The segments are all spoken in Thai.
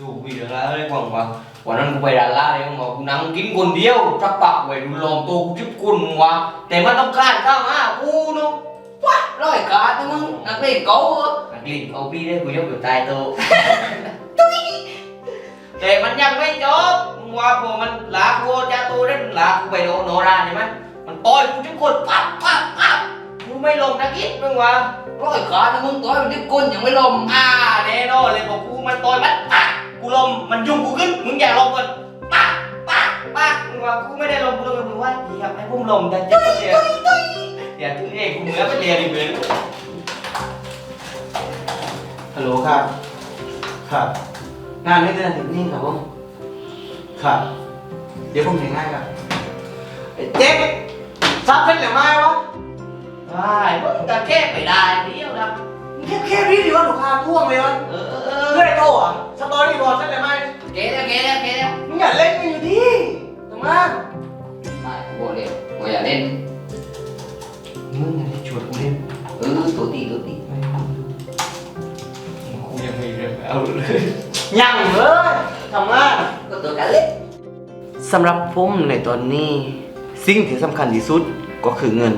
ดูวีเดียวแล้วได้ฟังว่าวันนั้นกูไปดาราเลยมึงบอกกูนั่งกินคนเดียวสักปักไว้ดูลองตัวกูจิบกุนมึงวะแต่มันต้องการข้าวมากูเนาะว้าร้อยกาดนะมึงนักเลงเก่าเหรอนักเลงเอาพี่ได้กูยกอยู่ใต้โต๊ะแต่มันยังไม่จบมึงว่าพอมันลากกูจะตูได้มันลากกูไปโดนโนราใช่ไหมมันต่อยกูจิบกุนปั๊บปั๊บปั๊บกูไม่ลงนักอิดมึงวะร้อยกาดนะมึงต่อยมันจิบกุนยังไม่ลงอ่าแน่นอนเลยบอกกูมันต่อยมันปั๊บกูลมมันยุ่งกูขึ้น มึงอย่าลมกันปากปากปากมึงว่ากูไม่ได้ลมกูลมมึงว่าอยากให้พุ่มลมแต่จะเสียอย่าถือเองกูเหมือนไปเรียนอีกเหมือนฮัลโหลครับ ครับ งานไม่เกินถึงนี่ครับผมครับ เดี๋ยวผมเห็นง่ายครับไอ้เจ๊กซับเป็นหรือไม่วะได้มึงจะแก้ไปได้เดียวนะแค่แค่นี้ดีวะลูกค้าท่วงเลยวะเออเออเออเพื่อนไอ้โตอะ ยังเลยทำงานก็ตัวกันเล่นสำหรับผมในตอนนี้ สิ่งที่สำคัญที่สุดก็คือเงิน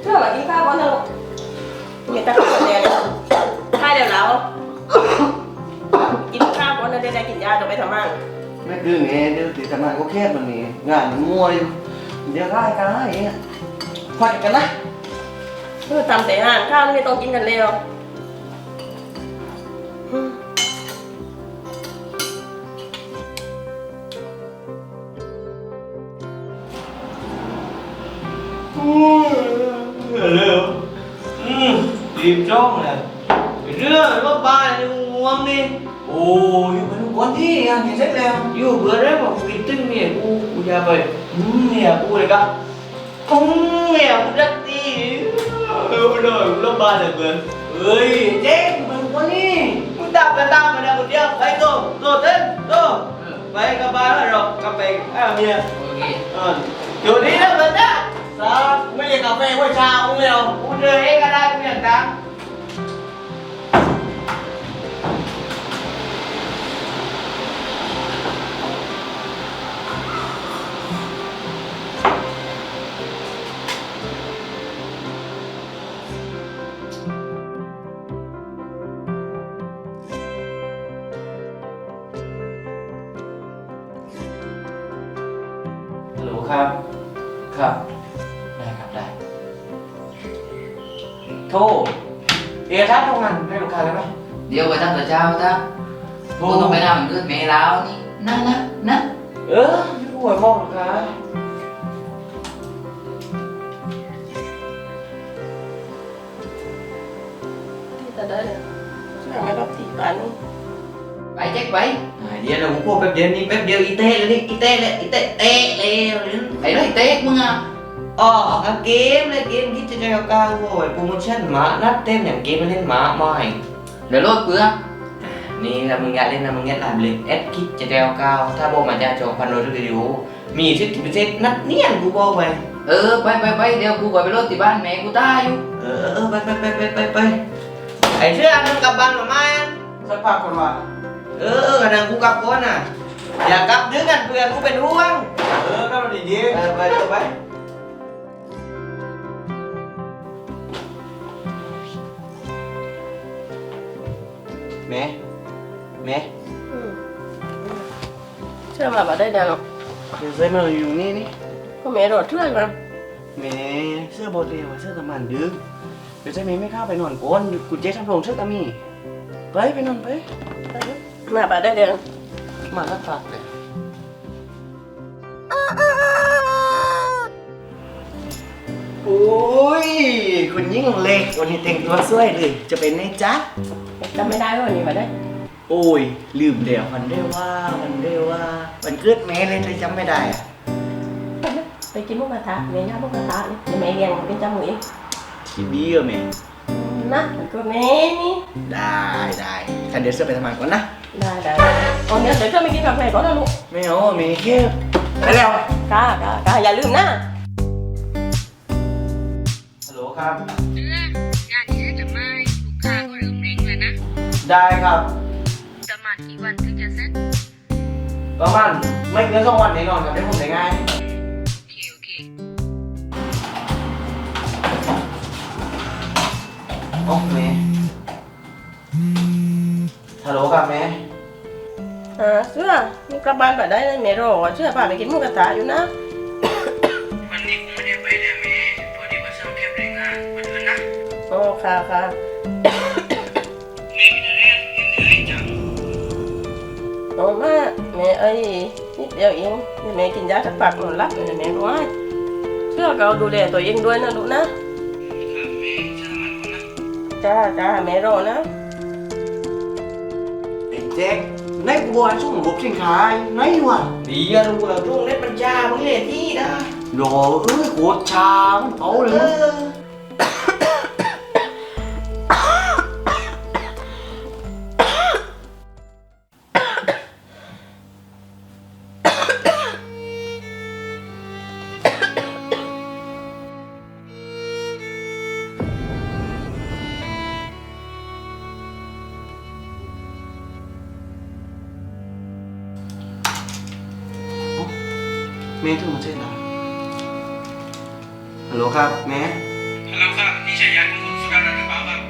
เชื่อว่ากินข้าวก่อนนะลูกมีตะกร้าแดงใช่เดี๋ยวเรากินข้าวก่อนนะเดี๋ยวได้กินยาจะไปทำงานไม่คือไงเดี๋ยวติดทำงานก็แค่มันนี่งานมันมั่วอยู่เดี๋ยวได้กันได้เอง พอดกันนะเออทำแต่อาหารข้าวไม่ต้องกินกันเลยหรอกอืมเร็วอืมรีบจ้องเลยเรื่องรถบ้านนี่ง่วงนี่โอ้ยมันคนที่งานเห็นเสร็จแล้วอยู่เบื่อได้บอกกินตึ้งเมียกูกูจะไปอืมเมียกูเลยก็ ผมเมียกูรักดีเออไม่ได้รถบ้านเลยเบื่อเฮ้ยเจ๊มันคนนี้มึงตามกันตามมาเนนะคนเดียวไปโตโตเต้นโตไปกับบ้านแล้วหรอกกลับไปอ้าวเมียเอออยู่นี่นะเพื่อนนะซาไม่เรียกกาแฟไว้ชาอุ้งเร็วกูเดินเองก็ได้กูอย่างตัง ครับ ครับ ได้ครับได้ โทรเอะทัดทำงานให้ลูกค้าเลยไหมเดี๋ยวไปทำแต่เช้าจ้ะกูต้องไปทำเรื่องเมลาวนี่นะนะนะเออพี่ป่วยบอกลูกค้าที่จะได้เนี่ยช่วยไม่รับตีปัน ไปแจ็คไปเดี๋ยวเราพูดแป๊บเดียวนี่แป๊บเดียวอีเต้เลยนี่อีเต้เลยอีเต้เตะเลยไปเลยเต๊กมึงอะอ๋อเกมเลยเกมคิดจะได้ก้าวโว้ยโปรโมชั่นหมานัดเต็มอย่างเกมมาเล่นหมาไม่เดี๋ยวรถเปลือกนี่ถ้ามึงอยากเล่นนะมึงแนะนำเลยแอดคิดจะได้ก้าวถ้าบอกมาจะจองพันโดยวิดีโอมีสิทธิ์พิเศษนัดเนียนกูบอกไปเออไปไปไปเดี๋ยวกูก็ไปรถที่บ้านแม่กูตายอยู่เออเออไปไปไปไปไปไปไอ้เชื่อมึงกลับบ้านหรือไม่สักพักคนว่า เออเออกันนะกูกลับก่อนน่ะ อย่ากลับดึกกันเพื่อนกูเป็นห่วง เออก็มาดีดีเออไปไปแม่แม่เชื่อมาบ่ได้ดี๋ยวเดี๋ยวใส่มาอยู่นี่นี่ก็ไม่รอดเชื่อกันแม่เสื้อบอดเรียวเสื้อตะมันดึกเดี๋ยวใส่แม่ไม่เข้าไปนอนก้นกูเจ๊ทำโรงเสื้อตะมีไปไปนอนไป มาบ่ได้เดี๋ยวมาสักพักเลยโอ้ย คุณยิ่งเล็ก วันนี้แต่งตัวสวยเลย จะเป็นไงจ๊ะจำไม่ได้ว่านี่มาได้ โอ้ย ลืมเดี๋ยวมันได้ว่า มันได้ว่า มันเกิดแม่เลยเลยจำไม่ได้อะไปกินหมุกกระทะแม่ย่าหมุกกระทะนี่เดี๋ยวแม่เลี้ยงเป็นจมูกเองทีเบี้ยแม่นะก็แม่นี่ ได้ได้คันเดี๋ยวเสื้อไปทำงานก่อนนะ ได้ได้ตอนนี้เดี๋ยวจะไม่กินกาแฟก่อนนะลูกไม่เอาแม่แค่ไปแล้วกากากาอย่าลืมนะฮัลโหลครับเรื่องงานที่จะไม่ลูกค้าก็เริ่มเร่งแล้วนะได้ครับ ประมาณกี่วันถึงจะเสร็จประมาณไม่เกินสองวันแน่นอนครับได้ผมได้ง่ายโอเคโอเคโอ้แม่ ฮัลโหลครับแม่อ่าเสื้อมึงกลับบ้านไปได้เลยเมโรเสื้อพาไปกินหมูกระทะอยู่นะวันนี้ผมไม่ได้ไปเลยแม่พอดีว่าซ้อมแคบแรงงานวันอื่นนะโอ้ค่ะค่ะแม่กินอะไรเห็นเลยจังโอ้มาแม่เอ้ยนิดเดียวเองเดี๋ยวแม่กินยาสักปักนอนหลับเดี๋ยวแม่รู้ว่าเสื้อก็ดูแลตัวเองด้วยนะลูกนะครับแม่จะทำมันก่อนนะจ้าจ้าแม่รอนะไอ้ แจ็คในกูบอกให้ส่งรูปสินค้าไหนวะดีอะรู้แล้วรุ่งเน็ตปัญญามึงเลยที่นะโดเอ้ยโคตรชามันเผาเลย แม่ถึงมาเช่นไรฮัลโหลครับ แม่ฮัลโหลครับนี่ใช่ยานของคุณสุดารัตน์หรือเปล่าครับ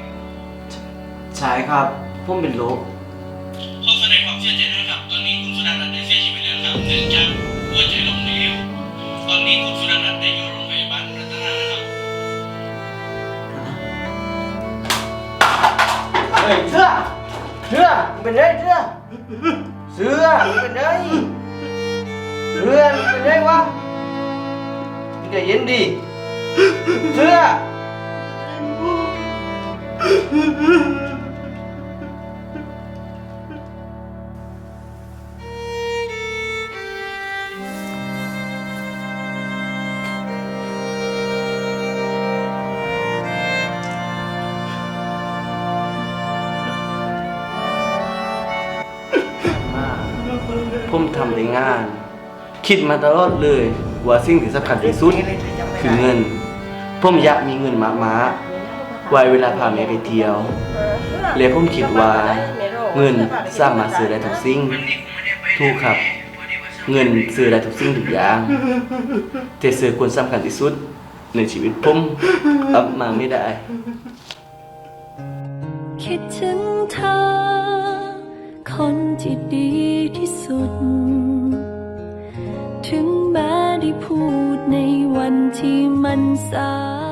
ใช่ครับผมเป็นโรคขอแสดงความเสียใจด้วยครับ ตอนนี้คุณสุดารัตน์ได้เสียชีวิตแล้วครับเนื่องจากหัวใจล้มเหลวตอนนี้คุณสุดารัตน์ได้อยู่โรงพยาบาลรัตนานะครับเฮ้ยเสื้อเสื้อมึงเป็นไรเสื้อเสื้อมึงเป็นไร เสื้อมึงเป็นไรวะมึงใจเย็นดิเสื้อ ผมทำได้งาน คิดมาตลอดเลยว่าสิ่งที่สำคัญที่สุด คือเงินผมอยากมีเงินมากๆไว้เวลาพาแม่ไปเที่ยวเลยผมคิดว่าเงินสามารถซื้อได้ทุกสิ่งถูกครับ เงินซื้อได้ทุกสิ่งทุกอย่างแต่ซื้อคนสำคัญที่สุด ในชีวิตผมเอามาไม่ได้ คิดถึงเธอคนที่ดีที่สุด วันที่มันสาย